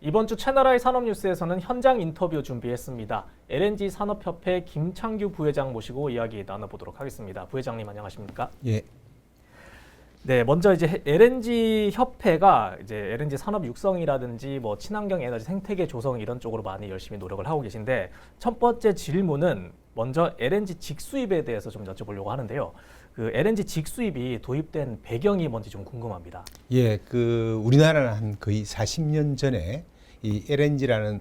이번 주 채널아이 산업뉴스에서는 현장 인터뷰 준비했습니다. LNG 산업협회 김창규 부회장 모시고 이야기 나눠보도록 하겠습니다. 부회장님 안녕하십니까? 예, 네, 먼저 이제 LNG 협회가 이제 LNG 산업 육성이라든지 뭐 친환경 에너지 생태계 조성 이런 쪽으로 많이 열심히 노력을 하고 계신데 첫 번째 질문은 먼저 LNG 직수입에 대해서 좀 여쭤보려고 하는데요. 그 LNG 직수입이 도입된 배경이 뭔지 좀 궁금합니다. 예, 그 우리나라는 한 거의 40년 전에 이 LNG라는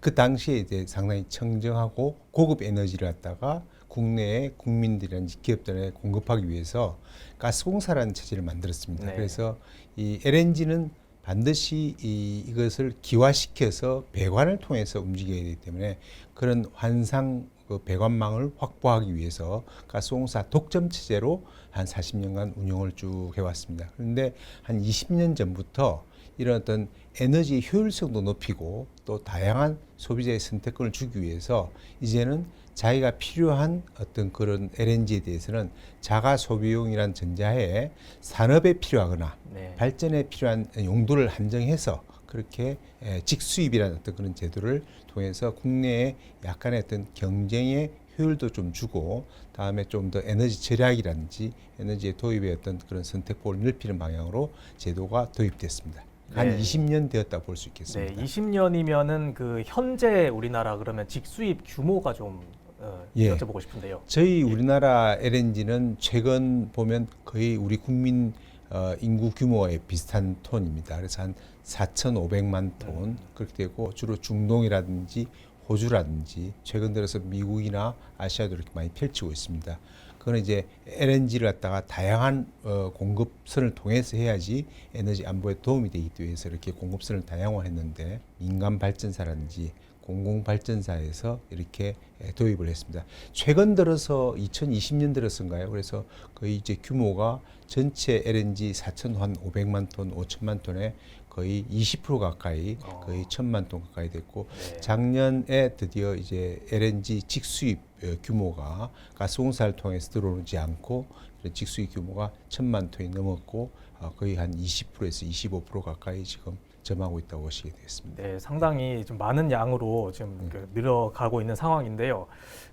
그 당시에 이제 상당히 청정하고 고급 에너지를 갖다가 국내에 국민들이라든지 기업들에 공급하기 위해서 가스공사라는 체제를 만들었습니다. 네. 그래서 이 LNG는 반드시 이, 이것을 기화시켜서 배관을 통해서 움직여야 되기 때문에 그런 환상 그 배관망을 확보하기 위해서 가스공사 독점 체제로 한 40년간 운영을 쭉 해왔습니다. 그런데 한 20년 전부터 이런 어떤 에너지 효율성도 높이고 또 다양한 소비자의 선택권을 주기 위해서 이제는 자기가 필요한 어떤 그런 LNG에 대해서는 자가 소비용이란 전자에 산업에 필요하거나 네. 발전에 필요한 용도를 한정해서 그렇게 에, 직수입이라는 어떤 그런 제도를 통해서 국내에 약간의 어떤 경쟁의 효율도 좀 주고 다음에 좀 더 에너지 절약이라든지 에너지의 도입의 어떤 그런 선택폭을 넓히는 방향으로 제도가 도입됐습니다. 한 네. 20년 되었다 볼수 네, 있겠습니다. 20년이면은 그 현재 우리나라 그러면 직수입 규모가 좀 어, 예. 여쭤보고 싶은데요. 저희 우리나라 LNG는 최근 보면 거의 우리 국민 어, 인구 규모에 비슷한 톤입니다. 그래서 한 4,500만 톤 그렇게 되고 주로 중동이라든지 호주라든지 최근 들어서 미국이나 아시아도 이렇게 많이 펼치고 있습니다. 그거는 이제 LNG를 갖다가 다양한 어, 공급선을 통해서 해야지 에너지 안보에 도움이 되기 위해서 이렇게 공급선을 다양화했는데 민간 발전사라든지 공공 발전사에서 이렇게 에, 도입을 했습니다. 최근 들어서 2020년 들어서인가요? 그래서 거의 이제 규모가 전체 LNG 4,500만 톤, 5천만 톤에 거의 20% 가까이 어. 거의 1천만 톤 가까이 됐고 네. 작년에 드디어 이제 LNG 직수입 어, 규모가 가스공사를 통해서 들어오지 않고 직수입 규모가 천만 톤이 넘었고 어, 거의 한 20%에서 25% 가까이 지금 점하고 있다고 보시게 되겠습니다. 네, 상당히 좀 많은 양으로 지금 네. 그 늘어가고 있는 상황인데요.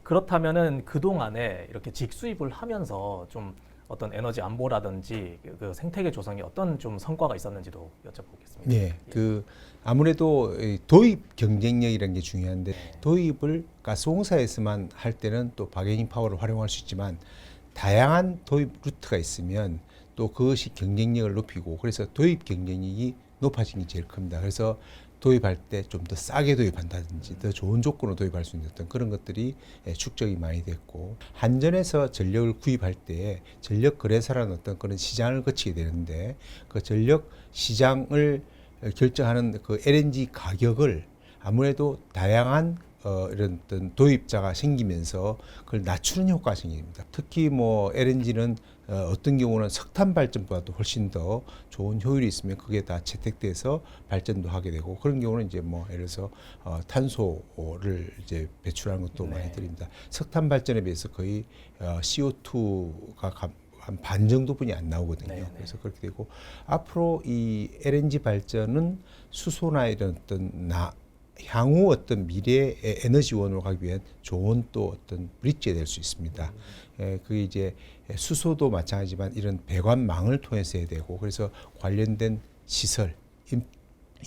그렇다면은 그 동안에 이렇게 직수입을 하면서 좀 어떤 에너지 안보라든지 그- 그 생태계 조성에 어떤 좀 성과가 있었는지도 여쭤보겠습니다. 예, 그 아무래도 이 도입 경쟁력이라는 게 중요한데 도입을 가스공사에서만 할 때는 또 바게닝 파워를 활용할 수 있지만 다양한 도입 루트가 있으면 또 그것이 경쟁력을 높이고 그래서 도입 경쟁력이 높아지는 게 제일 큽니다. 그래서 도입할 때 좀 더 싸게 도입한다든지 더 좋은 조건으로 도입할 수 있는 어떤 그런 것들이 예, 축적이 많이 됐고 한전에서 전력을 구입할 때 전력 거래사라는 어떤 그런 시장을 거치게 되는데 그 전력 시장을 결정하는 그 LNG 가격을 아무래도 다양한 어, 이런 어떤 도입자가 생기면서 그걸 낮추는 효과가 생깁니다. 특히 뭐 LNG는 어, 어떤 경우는 석탄 발전보다도 훨씬 더 좋은 효율이 있으면 그게 다 채택돼서 발전도 하게 되고 그런 경우는 이제 뭐 예를 들어서 어, 탄소를 이제 배출하는 것도 네. 많이 드립니다. 석탄 발전에 비해서 거의 어, CO2가 한반 정도뿐이 안 나오거든요. 네, 네. 그래서 그렇게 되고 앞으로 이 LNG 발전은 수소나 이런 어떤 나 향후 어떤 미래의 에너지원으로 가기 위한 좋은 또 어떤 브릿지가 될 수 있습니다. 에, 그게 이제 수소도 마찬가지지만 이런 배관망을 통해서 해야 되고 그래서 관련된 시설, 인,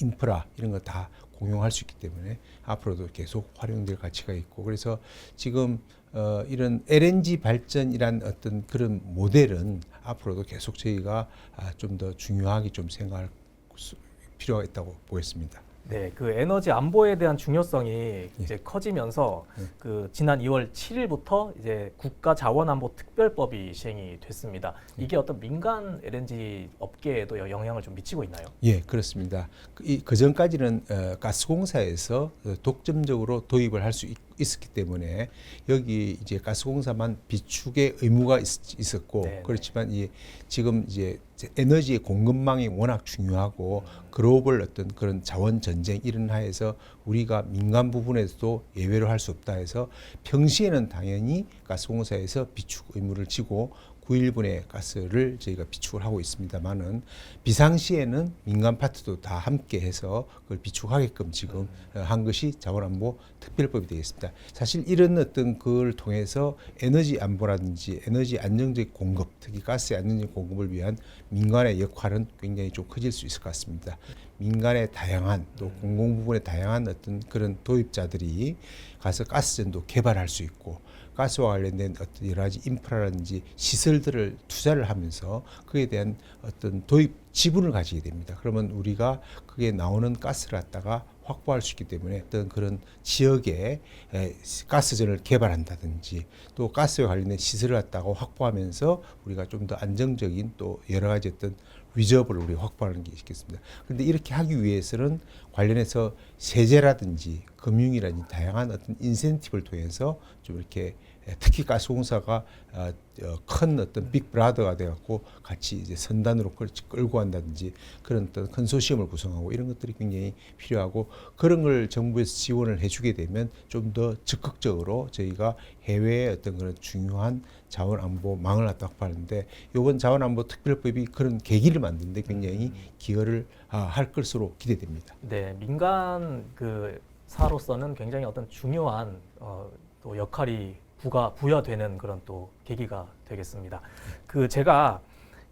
인프라 이런 거 다 공용할 수 있기 때문에 앞으로도 계속 활용될 가치가 있고 그래서 지금 어, 이런 LNG 발전이란 어떤 그런 모델은 앞으로도 계속 저희가 아, 좀더 중요하게 좀 생각할 수- 필요가 있다고 보겠습니다. 네, 그 에너지 안보에 대한 중요성이 이제 커지면서 예. 그 지난 2월 7일부터 이제 국가 자원안보 특별법이 시행이 됐습니다. 예. 이게 어떤 민간 LNG 업계에도 영향을 좀 미치고 있나요? 예, 그렇습니다. 그, 이, 그 전까지는 어, 가스공사에서 어, 독점적으로 도입을 할 수 있었기 때문에 여기 이제 가스공사만 비축의 의무가 있, 있었고 네, 네. 그렇지만 이 지금 이제 에너지의 공급망이 워낙 중요하고 글로벌 어떤 그런 자원 전쟁 이런 하에서 우리가 민간 부분에서도 예외로 할 수 없다 해서 평시에는 당연히 가스공사에서 비축 의무를 지고 9일분의 가스를 저희가 비축을 하고 있습니다만은 비상시에는 민간 파트도 다 함께 해서 그걸 비축하게끔 지금 어, 한 것이 자원안보 특별법이 되겠습니다. 사실 이런 어떤 그걸 통해서 에너지 안보라든지 에너지 안정적 공급, 특히 가스의 안정적 공급을 위한 민간의 역할은 굉장히 좀 커질 수 있을 것 같습니다. 민간의 다양한 또 공공 부분의 다양한 어떤 그런 도입자들이 가서 가스전도 개발할 수 있고 가스와 관련된 어떤 여러 가지 인프라라든지 시설들을 투자를 하면서 그에 대한 어떤 도입 지분을 가지게 됩니다. 그러면 우리가 그게 나오는 가스를 갖다가 확보할 수 있기 때문에 어떤 그런 지역에 에, 가스전을 개발한다든지 또 가스와 관련된 시설을 갖다가 확보하면서 우리가 좀 더 안정적인 또 여러 가지 어떤 리저브를 우리 확보하는 게 있겠습니다. 그런데 이렇게 하기 위해서는 관련해서 세제라든지 금융이라든지 다양한 어떤 인센티브를 통해서 좀 이렇게 에, 특히 가스공사가 어, 어, 큰 어떤 빅브라더가 돼갖고 같이 이제 선단으로 끌, 끌고 간다든지 그런 어떤 컨소시엄을 구성하고 이런 것들이 굉장히 필요하고 그런 걸 정부에서 지원을 해주게 되면 좀 더 적극적으로 저희가 해외의 어떤 그런 중요한 자원 안보 망을 갖다 확보하는데 이번 자원 안보 특별법이 그런 계기를 만드는데 굉장히 기여를 아, 할 것으로 기대됩니다. 네, 민간 그 사로서는 굉장히 어떤 중요한 어, 또 역할이 부가 부여되는 그런 또 계기가 되겠습니다. 그 제가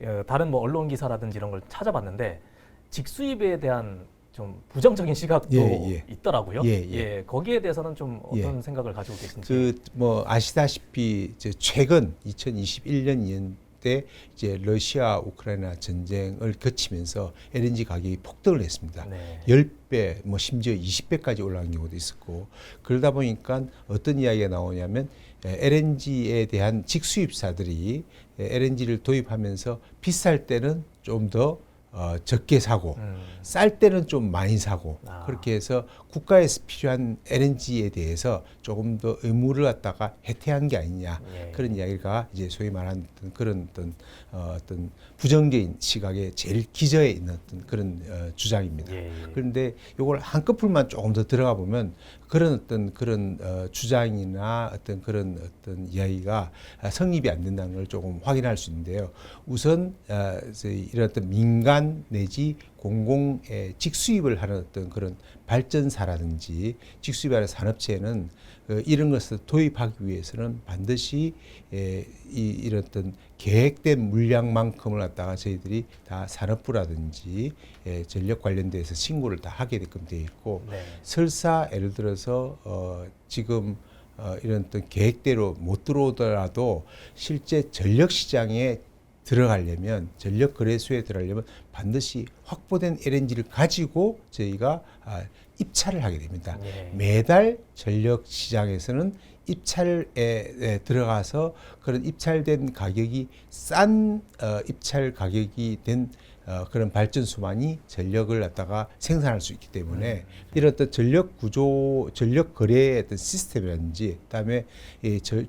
어, 다른 뭐 언론 기사라든지 이런 걸 찾아봤는데 직수입에 대한 좀 부정적인 시각도 예, 예. 있더라고요. 예, 예. 거기에 대해서는 좀 어떤 예. 생각을 가지고 계신지. 그 뭐 아시다시피 이제 최근 2021년 때 이제 러시아 우크라이나 전쟁을 거치면서 LNG 가격이 폭등을 했습니다. 네. 10배, 뭐 심지어 20배까지 올라간 경우도 있었고 그러다 보니까 어떤 이야기가 나오냐면 LNG에 대한 직수입사들이 LNG를 도입하면서 비쌀 때는 좀더 어, 적게 사고 음, 쌀 때는 좀 많이 사고 아. 그렇게 해서 국가에서 필요한 LNG에 대해서 조금 더 의무를 갖다가 해태한 게 아니냐 예. 그런 이야기가 이제 소위 말하는 어떤 그런 어떤 어, 어떤 부정적인 시각에 제일 기저에 있는 어떤 그런 어, 주장입니다. 예, 예. 그런데 이걸 한꺼풀만 조금 더 들어가 보면 그런 어떤 그런 어, 주장이나 어떤 그런 어떤 이야기가 아, 성립이 안 된다는 걸 조금 확인할 수 있는데요. 우선 어, 이런 어떤 민간 내지 공공의 직수입을 하는 어떤 그런 발전사라든지 직수입하는 산업체는 어, 이런 것을 도입하기 위해서는 반드시 에, 이, 이런 어떤 계획된 물량만큼을 갖다가 저희들이 다 산업부라든지 에, 전력 관련돼서 신고를 다 하게 되게끔 되어 있고 네. 설사 예를 들어서 어, 지금 어, 이런 어떤 계획대로 못 들어오더라도 실제 전력 시장에 들어가려면 전력 거래소에 들어가려면 반드시 확보된 LNG를 가지고 저희가 아, 입찰을 하게 됩니다. 예. 매달 전력 시장에서는 입찰에 에, 들어가서 그런 입찰된 가격이 싼 어, 입찰 가격이 된 어, 그런 발전소만이 전력을 갖다가 생산할 수 있기 때문에 이런 어떤 전력 구조, 전력 거래의 어떤 시스템이라든지 그다음에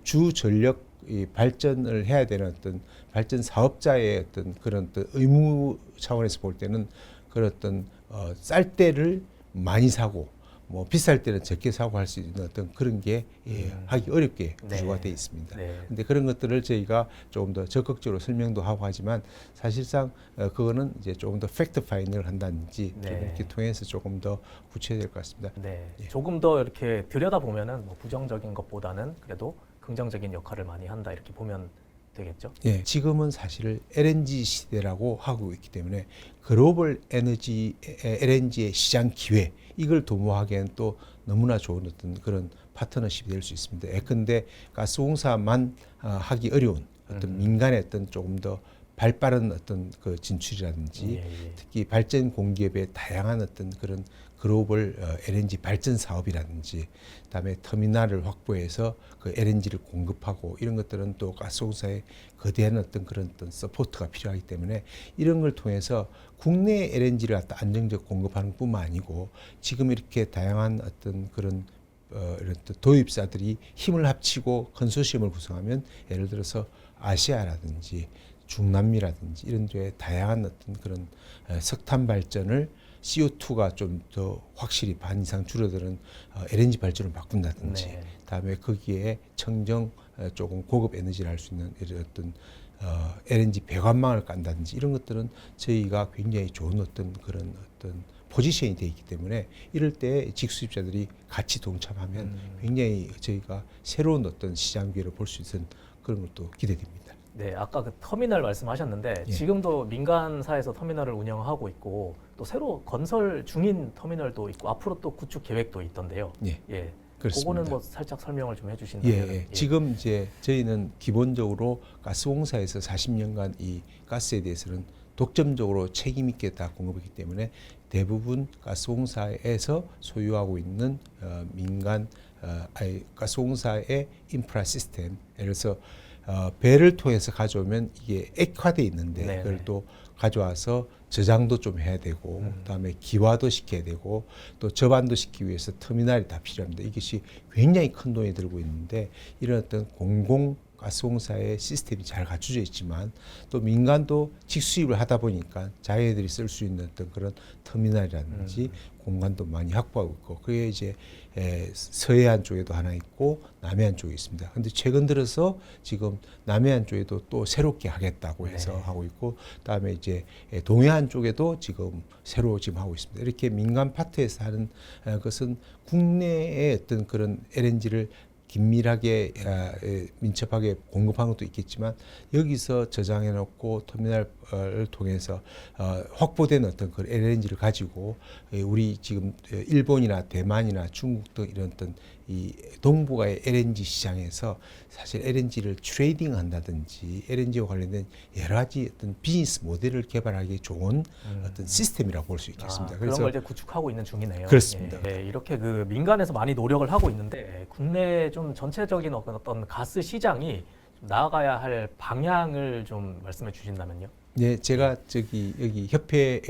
주 전력 이 발전을 해야 되는 어떤 발전 사업자의 어떤 그런 어떤 의무 차원에서 볼 때는 그런 어떤 어, 쌀 때를 많이 사고 뭐 비쌀 때는 적게 사고 할 수 있는 어떤 그런 게 예, 음. 하기 어렵게 구조가 네. 돼 있습니다. 네. 근데 그런 것들을 저희가 조금 더 적극적으로 설명도 하고 하지만 사실상 어, 그거는 이제 조금 더 팩트 파인딩을 한다든지 네. 좀 이렇게 통해서 조금 더 구체될 것 같습니다. 네, 예. 조금 더 이렇게 들여다 보면은 뭐 부정적인 것보다는 그래도 긍정적인 역할을 많이 한다 이렇게 보면 되겠죠. 예, 지금은 사실 LNG 시대라고 하고 있기 때문에 글로벌 에너지 에, LNG의 시장 기회 이걸 도모하기에는 또 너무나 좋은 어떤 그런 파트너십이 될 수 있습니다. 예컨대 가스공사만 어, 하기 어려운 어떤 음. 민간의 어떤 조금 더 발빠른 어떤 그 진출이라든지 예, 예. 특히 발전 공기업의 다양한 어떤 그런 글로벌 어, LNG 발전 사업이라든지 그다음에 터미널을 확보해서 그 LNG를 공급하고 이런 것들은 또 가스공사의 거대한 어떤 그런 어떤 서포트가 필요하기 때문에 이런 걸 통해서 국내 LNG를 갖다 안정적 공급하는 뿐만 아니고 지금 이렇게 다양한 어떤 그런 어, 이런 또 도입사들이 힘을 합치고 컨소시엄을 구성하면 예를 들어서 아시아라든지 중남미라든지 이런 데에 다양한 어떤 그런 어, 석탄 발전을 CO2가 좀 더 확실히 반 이상 줄어드는 어, LNG 발전을 바꾼다든지 네. 다음에 거기에 청정 어, 조금 고급 에너지를 할 수 있는 이런 어떤 어, LNG 배관망을 깐다든지 이런 것들은 저희가 굉장히 좋은 어떤 그런 어떤 포지션이 되어 있기 때문에 이럴 때 직수입자들이 같이 동참하면 음. 굉장히 저희가 새로운 어떤 시장 기회를 볼 수 있는 그런 것도 기대됩니다. 네, 아까 그 터미널 말씀하셨는데 예. 지금도 민간사에서 터미널을 운영하고 있고 또 새로 건설 중인 터미널도 있고 앞으로 또 구축 계획도 있던데요. 예, 예, 그렇습니다. 그거는 뭐 살짝 설명을 좀 예, 해주신다면. 예. 지금 이제 저희는 기본적으로 가스공사에서 40년간 이 가스에 대해서는 독점적으로 책임 있게 다 공급했기 때문에 대부분 가스공사에서 소유하고 있는 어, 민간 어, 아니, 가스공사의 인프라 시스템 예를 들어서 어, 배를 통해서 가져오면 이게 액화돼 있는데 네네. 그걸 또 가져와서 저장도 좀 해야 되고 음. 그다음에 기화도 시켜야 되고 또 접안도 시키기 위해서 터미널이 다 필요합니다. 이것이 굉장히 큰 돈이 들고 있는데 이런 어떤 공공 가스공사의 시스템이 잘 갖춰져 있지만 또 민간도 직수입을 하다 보니까 자기들이 쓸 수 있는 어떤 그런 터미널이라든지 공간도 많이 확보하고 있고 그게 이제 에, 서해안 쪽에도 하나 있고 남해안 쪽에 있습니다. 근데 최근 들어서 지금 남해안 쪽에도 또 새롭게 하겠다고 해서 네. 하고 있고 그다음에 이제 에, 동해안 쪽에도 지금 새로 지금 하고 있습니다. 이렇게 민간 파트에서 하는 어, 것은 국내의 어떤 그런 LNG를 긴밀하게 아, 에, 민첩하게 공급한 것도 있겠지만 여기서 저장해 놓고 터미널을 통해서 어, 확보된 어떤 그 LNG를 가지고 에, 우리 지금 에, 일본이나 대만이나 중국 등 이런 어떤 이 동북아의 LNG 시장에서 사실 LNG를 트레이딩 한다든지 LNG와 관련된 여러 가지 어떤 비즈니스 모델을 개발하기 좋은 어떤 시스템이라고 볼 수 있겠습니다. 아, 그런 걸 이제 구축하고 있는 중이네요. 그렇습니다. 예, 예, 이렇게 그 민간에서 많이 노력을 하고 있는데 국내 좀 전체적인 어떤 어떤 가스 시장이 좀 나아가야 할 방향을 좀 말씀해 주신다면요. 네, 제가 저기 여기 협회의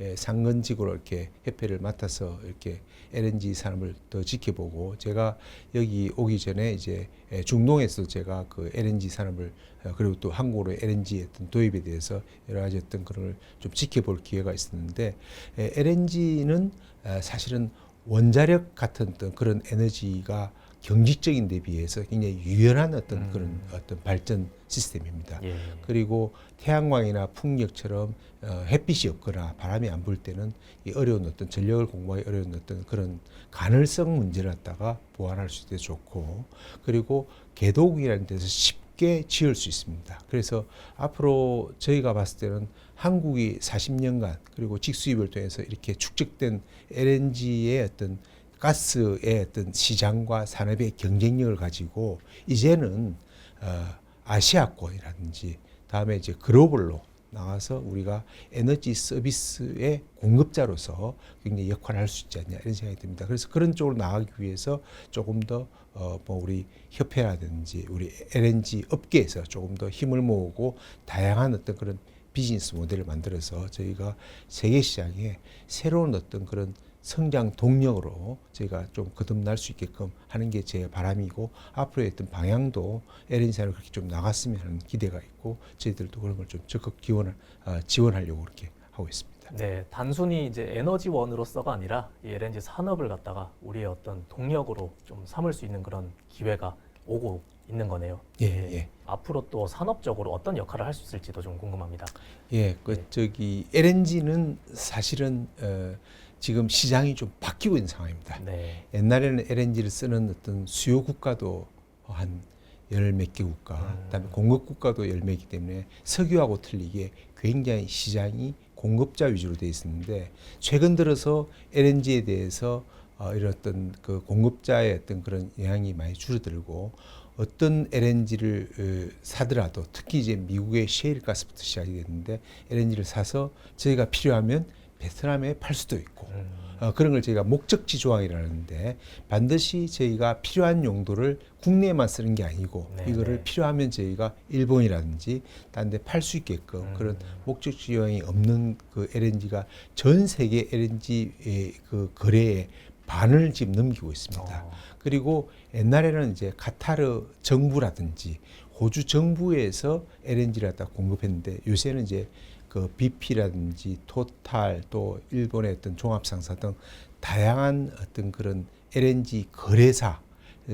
에, 상근직으로 이렇게 협회를 맡아서 이렇게 LNG 산업을 더 지켜보고 제가 여기 오기 전에 이제 에, 중동에서 제가 그 LNG 산업을 어, 그리고 또 한국으로 LNG 어떤 도입에 대해서 여러 가지 어떤 그런 걸좀 지켜볼 기회가 있었는데 LNG는 사실은 원자력 같은 그런 에너지가 경직적인 데 비해서 굉장히 유연한 어떤 음. 그런 어떤 발전 시스템입니다. 예. 그리고 태양광이나 풍력처럼 어, 햇빛이 없거나 바람이 안 불 때는 이 어려운 어떤 전력을 공부하기 어려운 어떤 그런 가능성 문제를 갖다가 보완할 수 있게 좋고 그리고 개도국이라는 데서 쉽게 지을 수 있습니다. 그래서 앞으로 저희가 봤을 때는 한국이 40년간 그리고 직수입을 통해서 이렇게 축적된 LNG의 어떤 가스의 어떤 시장과 산업의 경쟁력을 가지고 이제는 어, 아시아권이라든지 다음에 이제 글로벌로 나가서 우리가 에너지 서비스의 공급자로서 굉장히 역할을 할 수 있지 않냐 이런 생각이 듭니다. 그래서 그런 쪽으로 나가기 위해서 조금 더 어, 뭐 우리 협회라든지 우리 LNG 업계에서 조금 더 힘을 모으고 다양한 어떤 그런 비즈니스 모델을 만들어서 저희가 세계 시장에 새로운 어떤 그런 성장 동력으로 저희가 좀 거듭날 수 있게끔 하는 게 제 바람이고 앞으로의 어떤 방향도 LN사를 그렇게 좀 나갔으면 하는 기대가 있고 저희들도 그런 걸 좀 적극 기원 어, 지원하려고 그렇게 하고 있습니다. 네, 단순히 이제 에너지원으로서가 아니라 이 LNG 산업을 갖다가 우리의 어떤 동력으로 좀 삼을 수 있는 그런 기회가 오고 있는 거네요. 예, 예. 앞으로 또 산업적으로 어떤 역할을 할 수 있을지도 좀 궁금합니다. 예, 그 네. 저기 LNG는 사실은 어, 지금 시장이 좀 바뀌고 있는 상황입니다. 네. 옛날에는 LNG를 쓰는 어떤 수요 국가도 한 열 몇 개 국가, 음. 그다음에 공급 국가도 열 몇이기 때문에 석유하고 틀리게 굉장히 시장이 공급자 위주로 돼 있었는데 최근 들어서 LNG에 대해서 어, 이런 어떤 그 공급자의 어떤 그런 영향이 많이 줄어들고 어떤 LNG를 어, 사더라도 특히 이제 미국의 셰일 가스부터 시작이 됐는데 LNG를 사서 저희가 필요하면 베트남에 팔 수도 있고 음, 어, 그런 걸 저희가 목적지 조항이라는데 반드시 저희가 필요한 용도를 국내에만 쓰는 게 아니고 네, 이거를 네. 필요하면 저희가 일본이라든지 딴 데 팔 수 있게끔 음. 그런 목적지 조항이 없는 그 LNG가 전 세계 LNG의 그 거래의 반을 지금 넘기고 있습니다. 어, 그리고 옛날에는 이제 카타르 정부라든지 호주 정부에서 LNG를 갖다 공급했는데 요새는 이제 그 BP라든지 토탈 또 일본의 어떤 종합상사 등 다양한 어떤 그런 LNG 거래사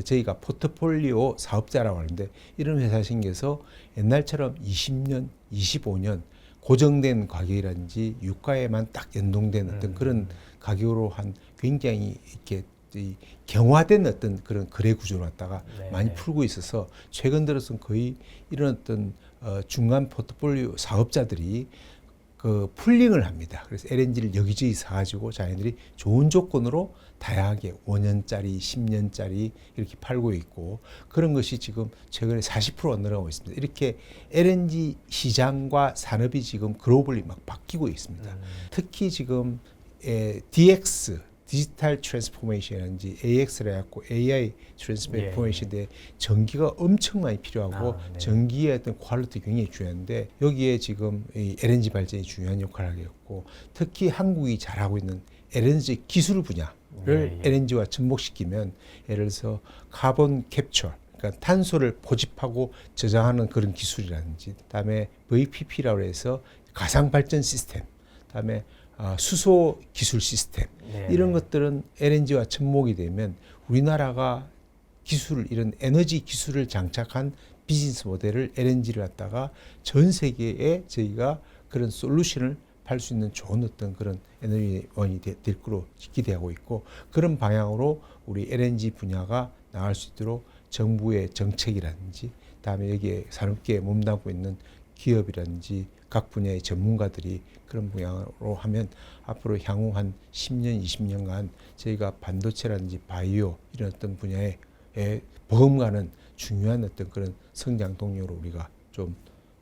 저희가 포트폴리오 사업자라고 하는데 이런 회사 생겨서 옛날처럼 20년, 25년 고정된 가격이라든지 유가에만 딱 연동된 어떤 음. 그런 가격으로 한 굉장히 이렇게 이 경화된 어떤 그런 거래 구조를 갖다가 네. 많이 풀고 있어서 최근 들어서는 거의 이런 어떤 어, 중간 포트폴리오 사업자들이 그 풀링을 합니다. 그래서 LNG를 여기저기 사가지고 자기들이 좋은 조건으로 다양하게 5년짜리, 10년짜리 이렇게 팔고 있고 그런 것이 지금 최근에 40%가 늘어나고 있습니다. 이렇게 LNG 시장과 산업이 지금 글로벌리 막 바뀌고 있습니다. 음. 특히 지금 에, DX 디지털 트랜스포메이션이라든지 AX라 해갖고 AI 트랜스포메이션에 대해 전기가 엄청 많이 필요하고 아, 네. 전기의 어떤 퀄리티 굉장히 중요한데 여기에 지금 이 LNG 발전이 중요한 역할을 하겠고 특히 한국이 잘하고 있는 LNG 기술 분야를 예, 예. LNG와 접목시키면 예를 들어서 카본 캡처 그러니까 탄소를 포집하고 저장하는 그런 기술이라든지 그다음에 VPP라고 해서 가상 발전 시스템 그다음에 아, 수소 기술 시스템 네. 이런 것들은 LNG와 접목이 되면 우리나라가 기술 이런 에너지 기술을 장착한 비즈니스 모델을 LNG를 갖다가 전 세계에 저희가 그런 솔루션을 팔 수 있는 좋은 어떤 그런 에너지원이 되- 될 거로 기대하고 있고 그런 방향으로 우리 LNG 분야가 나갈 수 있도록 정부의 정책이라든지 다음에 여기에 산업계에 몸담고 있는 기업이라든지 각 분야의 전문가들이 그런 방향으로 하면 앞으로 향후 한 10년, 20년간 저희가 반도체라든지 바이오 이런 어떤 분야에 에 버금가는 중요한 어떤 그런 성장 동력으로 우리가 좀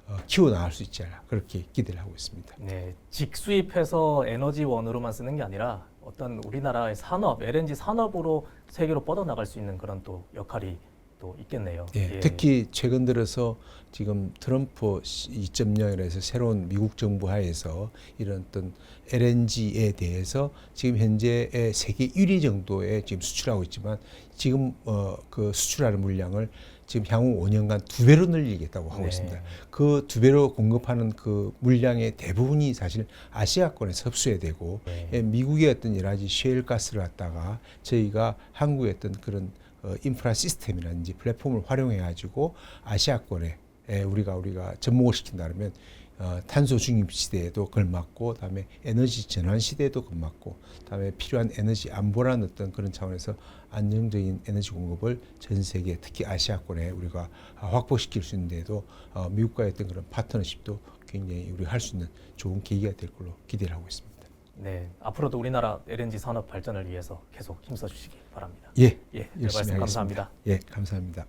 어, 키워 나갈 수 있지 않나 그렇게 기대를 하고 있습니다. 네, 직수입해서 에너지원으로만 쓰는 게 아니라 어떤 우리나라의 산업, LNG 산업으로 세계로 뻗어나갈 수 있는 그런 또 역할이 또 있겠네요. 예, 특히 최근 들어서 지금 트럼프 2.0이라 해서 새로운 미국 정부 하에서 이런 어떤 LNG에 대해서 지금 현재의 세계 1위 정도에 지금 수출하고 있지만 지금 어, 그 수출하는 물량을 지금 향후 5년간 두 배로 늘리겠다고 하고 네. 있습니다. 그 두 배로 공급하는 그 물량의 대부분이 사실 아시아권에서 흡수해야 되고 네. 예, 미국의 어떤 여러 가지 셰일 가스를 갖다가 저희가 한국의 어떤 그런 어, 인프라 시스템이라든지 플랫폼을 활용해 가지고 아시아권에 에, 우리가 우리가 접목을 시킨다 그러면 어, 탄소 중립 시대에도 걸맞고 그다음에 에너지 전환 시대에도 걸맞고 그다음에 필요한 에너지 안보라는 어떤 그런 차원에서 안정적인 에너지 공급을 전 세계 특히 아시아권에 우리가 확보시킬 수 있는데도 어, 미국과의 어떤 그런 파트너십도 굉장히 우리가 할 수 있는 좋은 계기가 될 걸로 기대를 하고 있습니다. 네, 앞으로도 우리나라 LNG 산업 발전을 위해서 계속 힘써 주시기 바랍니다. 예, 예, 네, 열심히 말씀 하겠습니다. 감사합니다. 예, 감사합니다.